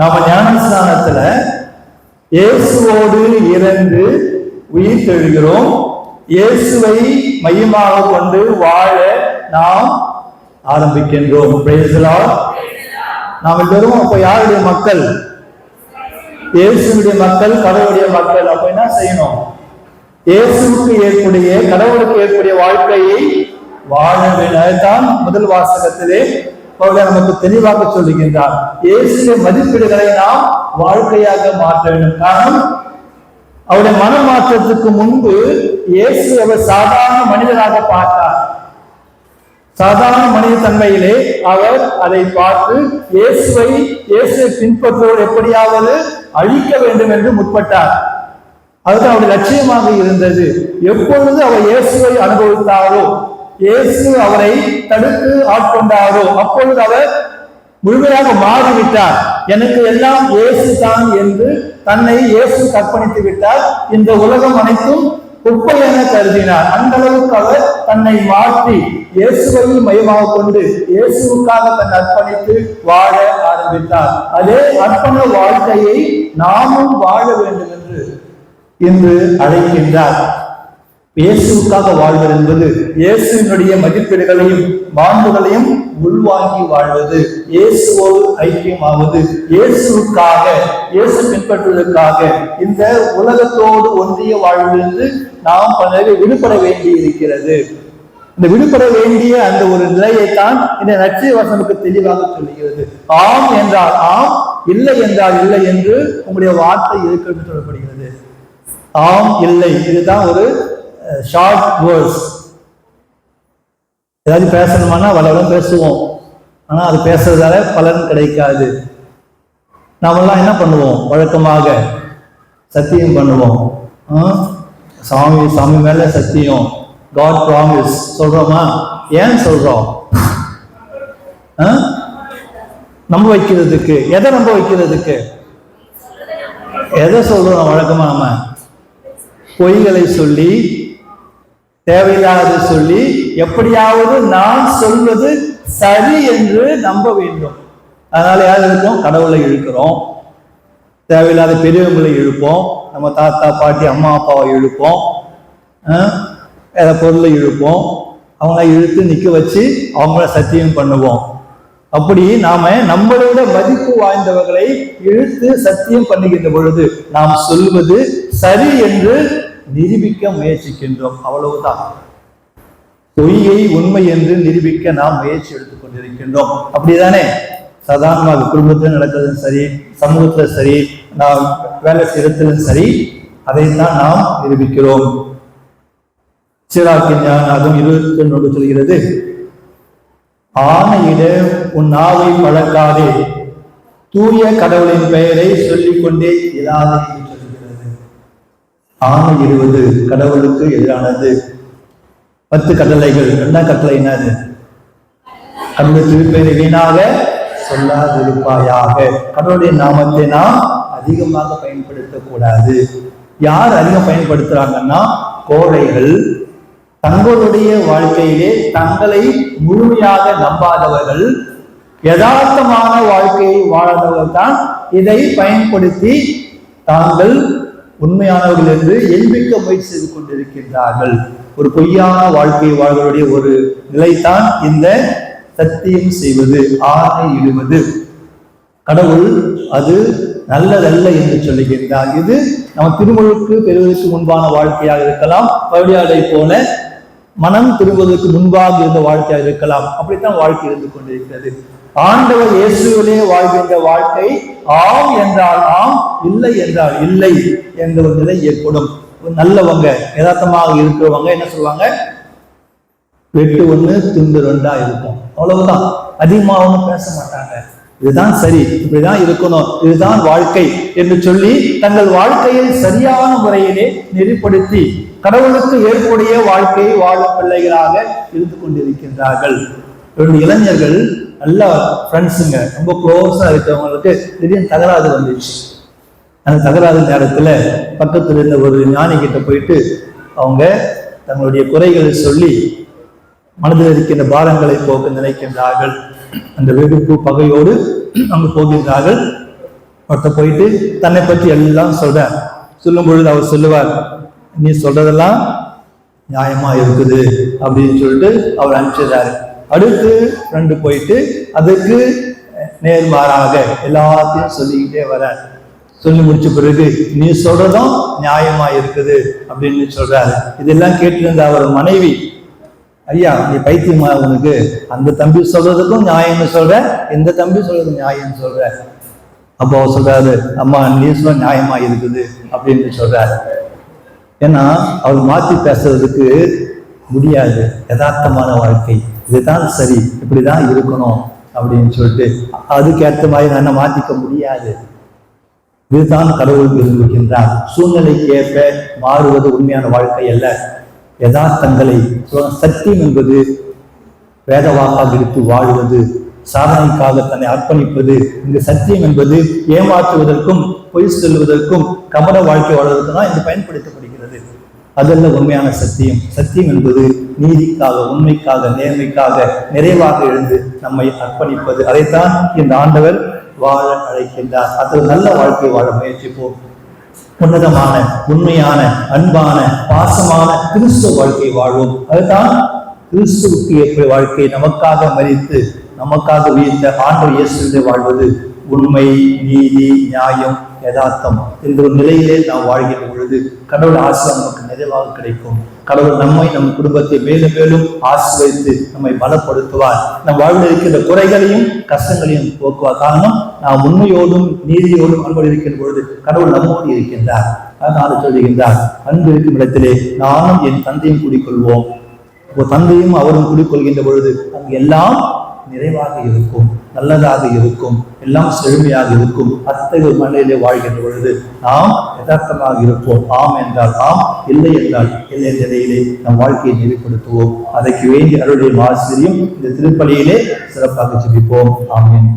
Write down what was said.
நாம ஞானஸ்நானத்துல இயேசுவோடு இறந்து உயிர் தெழுகிறோம் இயேசுவை மையமாக கொண்டு வாழ நாம் ஆரம்பிக்கின்றோம். நாம் எல்லோரும் அப்ப யாருடைய மக்கள்? இயேசுடைய மக்கள் கடவுளுடைய மக்கள் அப்ப என்ன செய்யணும்? இயேசுக்கு ஏற்புடைய கடவுளுக்கு ஏற்புடைய வாழ்க்கையை வாழ வேண்டும் அதுதான் முதல் வாசகத்திலே பவுல் நமக்கு தெளிவாக சொல்லுகின்றார். இயேசுடைய மதிப்பீடுகளை நாம் வாழ்க்கையாக மாற்ற வேண்டும். காரணம் அவருடைய மனமாற்றத்துக்கு முன்பு இயேசு அவர் சாதாரண மனிதராக பார்த்தார். சாதாரண மனித தன்மையிலே அவர் அதை பார்த்து இயேசுவை இயேசுவை பின்பற்றுவோர் எப்படியாவது அழிக்க வேண்டும் என்று முற்பட்டார். அதுதான் அவருடைய லட்சியமாக இருந்தது. எப்பொழுது அவர் இயேசுவை அனுபவித்தாரோ இயேசு அவரை தடுத்து ஆட்கொண்டாரோ. அப்பொழுது அவர் முழுமையாக மாறிவிட்டார். எனக்கு எல்லாம் இயேசு தான் என்று தன்னை இயேசு கற்பணித்து விட்டார். இந்த உலகம் அனைத்தும் குப்பை என கருதினார். அந்த அளவுக்கு அவர் தன்னை மாற்றி இயேசுவையும் மையமாக கொண்டு இயேசுக்காக தன் அர்ப்பணித்து வாழ ஆரம்பித்தார். அதே அர்ப்பண வாழ்க்கையை நாமும் வாழ வேண்டும் என்று இன்று அழைக்கின்றார். இயேசுவுக்காக வாழ்வது என்பது இயேசுவினுடைய மதிப்பீடுகளையும் மாண்புகளையும் உள்வாங்கி வாழ்வது. இயேசுவோடு ஐக்கியமாவது. இயேசுக்காக இயேசு பின்பற்றுவதற்காக இந்த உலகத்தோடு ஒன்றிய வாழ்விலிருந்து நாம் பலரை விடுபட வேண்டி இருக்கிறது இந்த விடுபட வேண்டிய அந்த ஒரு நிலையைத்தான் இந்த நச்சிய வசனுக்கு தெளிவாக சொல்லுகிறது. ஆம் என்றால் ஆம் இல்லை என்றால் இல்லை என்று உங்களுடைய வார்த்தை இருக்கு என்று சொல்லப்படுகிறது. ஆம் இல்லை இதுதான் ஒரு ஷார்ட் வேர்ட்ஸ் ஏதாவது பேசணுமானா வளவளம் பேசுவோம். ஆனால் அது பேசுறதால பலன் கிடைக்காது. நாமெல்லாம் என்ன பண்ணுவோம்? வழக்கமாக சத்தியம் பண்ணுவோம். சாமி சாமி மேலே சத்தியம். காட் ப்ராமிஸ் சொல்றோமா? ஏன் சொல்றோம்? ஆ? நம்ப வைக்கிறதுக்கு. எதை நம்ப வைக்கிறதுக்கு? எதை சொல்றோம் வழக்கமா நம்ம பொய்களை சொல்லி தேவையில்லாத சொல்லி எப்படியாவது நான் சொல்வது சரி என்று நம்ப வேண்டும். அதனால யார் இருக்கோம் கடவுளை இழுக்கிறோம். தேவையில்லாத பெரியவங்களை இழுப்போம். நம்ம தாத்தா பாட்டி அம்மா அப்பாவை இழுப்போம். வேற பொருளை இழுப்போம். அவங்கள இழுத்து நிக்க வச்சு அவங்கள சத்தியம் பண்ணுவோம். அப்படி நாம நம்மளோட மதிப்பு வாய்ந்தவர்களை இழுத்து சத்தியம் பண்ணுகின்ற பொழுது நாம் சொல்வது சரி என்று நிரூபிக்க முயற்சிக்கின்றோம் அவ்வளவுதான். பொய்யை உண்மை என்று நிரூபிக்க நாம் முயற்சி எடுத்துக் கொண்டிருக்கின்றோம். அப்படிதானே? சாதாரணமாக குடும்பத்தில் நடக்கிறதும் சரி சமூகத்துல சரி நாம் வேலை செய்யறதிலும் சரி அதைத்தான் நாம் நிரூபிக்கிறோம். சிறாக்கின் அதுவும் இருபத்தி ஒன்று சொல்கிறது ஆணையிட உன் நாவை பழக்காதே. தூய கடவுளின் பெயரை சொல்லிக்கொண்டே இராதே. என்று ஆணை இருபது கடவுளுக்கு எதிரானது. பத்து கட்டளைகள் என்ன கட்டளை என்னது? அந்த திருப்பெயரை வீணாக சொல்லாதிருப்பாயாக. கடவுளுடைய நாமத்தை நாம் அதிகமாக பயன்படுத்தக்கூடாது. யார் அதிகம் பயன்படுத்துறாங்கன்னா கோழைகள். தங்களுடைய வாழ்க்கையிலே தங்களை முழுமையாக நம்பாதவர்கள். யதார்த்தமான வாழ்க்கையை வாழாதவர்கள் தான் இதை பயன்படுத்தி தாங்கள் உண்மையானவர்கள் என்று எண்பிக்க முயற்சி செய்து கொண்டிருக்கின்றார்கள். ஒரு பொய்யான வாழ்க்கை வாழ்களுடைய ஒரு நிலைதான் இந்த சத்தியம் செய்வது ஆணை இடுவது. கடவுள் அது நல்லதல்ல என்று சொல்லுகின்றார். இது நம்ம திருமுழுக்கு பெறுவதற்கு முன்பான வாழ்க்கையாக இருக்கலாம் வழியாடை போல மனம் திரும்புவதற்கு முன்பாக இருந்த வாழ்க்கையாக இருக்கலாம். அப்படித்தான் வாழ்க்கை இருந்து கொண்டிருக்கிறது. ஆண்டவர் இயேசுவிலே வாழ்கின்ற வாழ்க்கை ஆம் என்றால் ஆம் இல்லை என்றால் இல்லை என்ற ஒரு நிலை ஏற்படும். நல்லவங்க யதார்த்தமாக இருக்கிறவங்க என்ன சொல்லுவாங்க? வெட்டு ஒண்ணு துண்டு ரெண்டா இருக்கும். அவ்வளவுதான். அதிகமாக ஒண்ணும் பேச மாட்டாங்க. இதுதான் சரி. இப்படிதான் இருக்கணும். இதுதான் வாழ்க்கை என்று சொல்லி தங்கள் வாழ்க்கையை சரியான முறையிலே நெறிப்படுத்தி கடவுளுக்கு ஏற்புடைய வாழ்க்கையை வாழும் பிள்ளைகளாக இருந்து கொண்டிருக்கின்றார்கள். இளைஞர்கள் நல்லா ஃப்ரெண்ட்ஸுங்க ரொம்ப க்ளோஸாக இருக்கிறவங்களுக்கு திடீர்னு தகராறு வந்துச்சு அந்த தகராறு நேரத்தில் பக்கத்தில் இருந்த ஒரு ஞானி கிட்ட போயிட்டு அவங்க தங்களுடைய குறைகளை சொல்லி மனதில் இருக்கின்ற பாரங்களை போக்க நினைக்கின்றார்கள். அந்த வெடிப்பு பகையோடு அங்கு போகின்றார்கள். ஒருத்த போயிட்டு தன்னை பற்றி எல்லாம் சொல்ற சொல்லும் பொழுது அவர் சொல்லுவார் நீ சொல்றதெல்லாம் நியாயமா இருக்குது. அப்படின்னு சொல்லிட்டு அவர் அனுப்பிச்சிடுறாரு. அடுத்து ரெண்டு போயிட்டு அதுக்கு நேர்மாறாக எல்லாத்தையும் சொல்லிக்கிட்டே வர சொல்லி முடிச்ச பிறகு நீ சொல்றதும் நியாயமா இருக்குது அப்படின்னு சொல்றாரு. இதெல்லாம் கேட்டிருந்த அவர் மனைவி ஐயா நீ பைத்தியமா உனக்கு? அந்த தம்பி சொல்றதுக்கும் நியாயம்னு சொல்ற இந்த தம்பி சொல்றதுக்கும் நியாயம்னு சொல்ற. அப்போ அவர் சொல்றாரு அம்மா நீ சொல்ல நியாயமா இருக்குது அப்படின்னு சொல்றாரு. ஏன்னா அவர் மாத்தி பேசுறதுக்கு முடியாது யதார்த்தமான வாழ்க்கை. இதுதான் சரி இப்படிதான் இருக்கணும் அப்படின்னு சொல்லிட்டு அதுக்கேற்ற மாதிரி நான் மாத்திக்க முடியாது. இதுதான் கடவுள் விரும்புகின்றார். சூழ்நிலைக்கு ஏற்ப மாறுவது உண்மையான வாழ்க்கை அல்ல. யதார்த்தங்களை சத்தியம் என்பது வேதவாக்காக எடுத்து வாழ்வது சாதனைக்காக தன்னை அர்ப்பணிப்பது இந்த சத்தியம் என்பது ஏமாற்றுவதற்கும் பொய் சொல்வதற்கும் கபட வாழ்க்கை வாழ்வதற்கு தான் இது பயன்படுத்தப்படுகிறது அதல்ல உண்மையான சத்தியம். சத்தியம் என்பது நீதிக்காக உண்மைக்காக நேர்மைக்காக நிறைவாக எழுந்து நம்மை அர்ப்பணிப்பது. அதைத்தான் இந்த ஆண்டவர் வாழ அழைக்கின்றார். அதில் நல்ல வாழ்க்கை வாழ முயற்சிப்போம். உன்னதமான உண்மையான அன்பான பாசமான கிறிஸ்துவ வாழ்க்கை வாழ்வோம். அதுதான் கிறிஸ்துவுக்கு ஏற்ற வாழ்க்கை. நமக்காக மறித்து நமக்காக உயர்ந்த ஆண்டவர் இயேசுவிலே வாழ்வது உண்மை நீதி நியாயம் யதார்த்தம் என்ற ஒரு நிலையிலே நாம் வாழ்கின்ற பொழுது கடவுள் ஆசை நமக்கு நிறைவாக கிடைக்கும். கடவுள் நம்மை நம் குடும்பத்தை மேலும் மேலும் ஆசிர்வதித்து நம்மை பலப்படுத்துவார். நம் வாழ்வில் இருக்கின்ற குறைகளையும் கஷ்டங்களையும் போக்குவார். காரணம் நாம் உண்மையோடும் நீதியோடும் அன்போடு இருக்கின்ற பொழுது கடவுள் நம்மோடு இருக்கின்றார். அதனால் சொல்லுகின்றார் அன்பு இருக்கும் இடத்திலே நானும் என் தந்தையும் கூடிக்கொள்வோம். தந்தையும் அவரும் கூடிக்கொள்கின்ற பொழுது அங்கு எல்லாம் நிறைவாக இருக்கும். நல்லதாக இருக்கும் எல்லாம் செழுமையாக இருக்கும் அத்தகைய ஒரு மண்ணிலே வாழ்கின்ற பொழுது நாம் யதார்த்தமாக இருப்போம். ஆம் என்றால் ஆம் இல்லை என்றால் இல்லை நிலையிலே நம் வாழ்க்கையை நெறிப்படுத்துவோம். அதற்கு வேண்டிய அருளுடைய ஆசிரியம் இந்த திருப்பலியிலே சிறப்பாக ஜெபிப்போம் ஆமேன்.